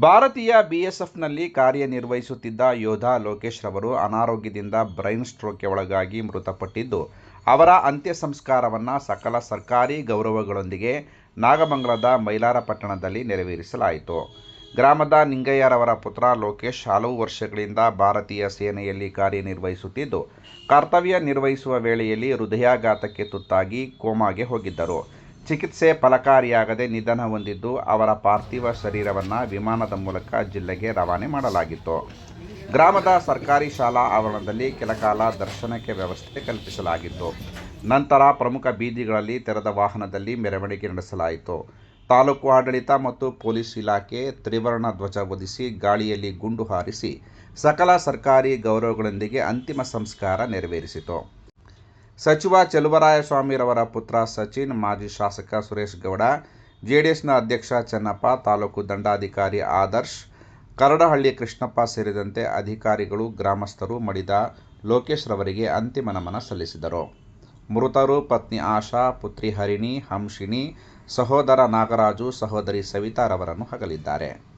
ಭಾರತೀಯ ಬಿಎಸ್ಎಫ್ನಲ್ಲಿ ಕಾರ್ಯನಿರ್ವಹಿಸುತ್ತಿದ್ದ ಯೋಧ ಲೋಕೇಶ್ ರವರು ಅನಾರೋಗ್ಯದಿಂದ ಬ್ರೈನ್ ಸ್ಟ್ರೋಕ್ಗೆ ಒಳಗಾಗಿ ಮೃತಪಟ್ಟಿದ್ದು, ಅವರ ಅಂತ್ಯ ಸಂಸ್ಕಾರವನ್ನು ಸಕಲ ಸರ್ಕಾರಿ ಗೌರವಗಳೊಂದಿಗೆ ನಾಗಮಂಗಲದ ಮೈಲಾರಪಟ್ಟಣದಲ್ಲಿ ನೆರವೇರಿಸಲಾಯಿತು. ಗ್ರಾಮದ ನಿಂಗಯ್ಯರವರ ಪುತ್ರ ಲೋಕೇಶ್ ಹಲವು ವರ್ಷಗಳಿಂದ ಭಾರತೀಯ ಸೇನೆಯಲ್ಲಿ ಕಾರ್ಯನಿರ್ವಹಿಸುತ್ತಿದ್ದು, ಕರ್ತವ್ಯ ನಿರ್ವಹಿಸುವ ವೇಳೆಯಲ್ಲಿ ಹೃದಯಾಘಾತಕ್ಕೆ ತುತ್ತಾಗಿ ಕೋಮಾಗೆ ಹೋಗಿದ್ದರು. ಚಿಕಿತ್ಸೆ ಫಲಕಾರಿಯಾಗದೆ ನಿಧನ ಹೊಂದಿದ್ದು ಅವರ ಪಾರ್ಥಿವ ಶರೀರವನ್ನು ವಿಮಾನದ ಮೂಲಕ ಜಿಲ್ಲೆಗೆ ರವಾನೆ ಮಾಡಲಾಗಿತ್ತು. ಗ್ರಾಮದ ಸರ್ಕಾರಿ ಶಾಲಾ ಆವರಣದಲ್ಲಿ ಕೆಲಕಾಲ ದರ್ಶನಕ್ಕೆ ವ್ಯವಸ್ಥೆ ಕಲ್ಪಿಸಲಾಗಿತ್ತು. ನಂತರ ಪ್ರಮುಖ ಬೀದಿಗಳಲ್ಲಿ ತೆರೆದ ವಾಹನದಲ್ಲಿ ಮೆರವಣಿಗೆ ನಡೆಸಲಾಯಿತು. ತಾಲೂಕು ಆಡಳಿತ ಮತ್ತು ಪೊಲೀಸ್ ಇಲಾಖೆ ತ್ರಿವರ್ಣ ಧ್ವಜ ಒದಿಸಿ ಗಾಳಿಯಲ್ಲಿ ಗುಂಡು ಹಾರಿಸಿ ಸಕಲ ಸರ್ಕಾರಿ ಗೌರವಗಳೊಂದಿಗೆ ಅಂತಿಮ ಸಂಸ್ಕಾರ ನೆರವೇರಿಸಿತು. ಸಚಿವ ಚೆಲುವರಾಯಸ್ವಾಮಿರವರ ಪುತ್ರ ಸಚಿನ್, ಮಾಜಿ ಶಾಸಕ ಸುರೇಶ್ ಗೌಡ, ಜೆಡಿಎಸ್ನ ಅಧ್ಯಕ್ಷ ಚೆನ್ನಪ್ಪ, ತಾಲೂಕು ದಂಡಾಧಿಕಾರಿ ಆದರ್ಶ್, ಕರಡಹಳ್ಳಿ ಕೃಷ್ಣಪ್ಪ ಸೇರಿದಂತೆ ಅಧಿಕಾರಿಗಳು, ಗ್ರಾಮಸ್ಥರು ಮಡಿದ ಲೋಕೇಶ್ ರವರಿಗೆ ಅಂತಿಮ ನಮನ ಸಲ್ಲಿಸಿದರು. ಮೃತರು ಪತ್ನಿ ಆಶಾ, ಪುತ್ರಿ ಹರಿಣಿ ಹಂಸಿನಿ ಸಹೋದರ ನಾಗರಾಜು, ಸಹೋದರಿ ಸವಿತಾರವರನ್ನು ಅಗಲಿದ್ದಾರೆ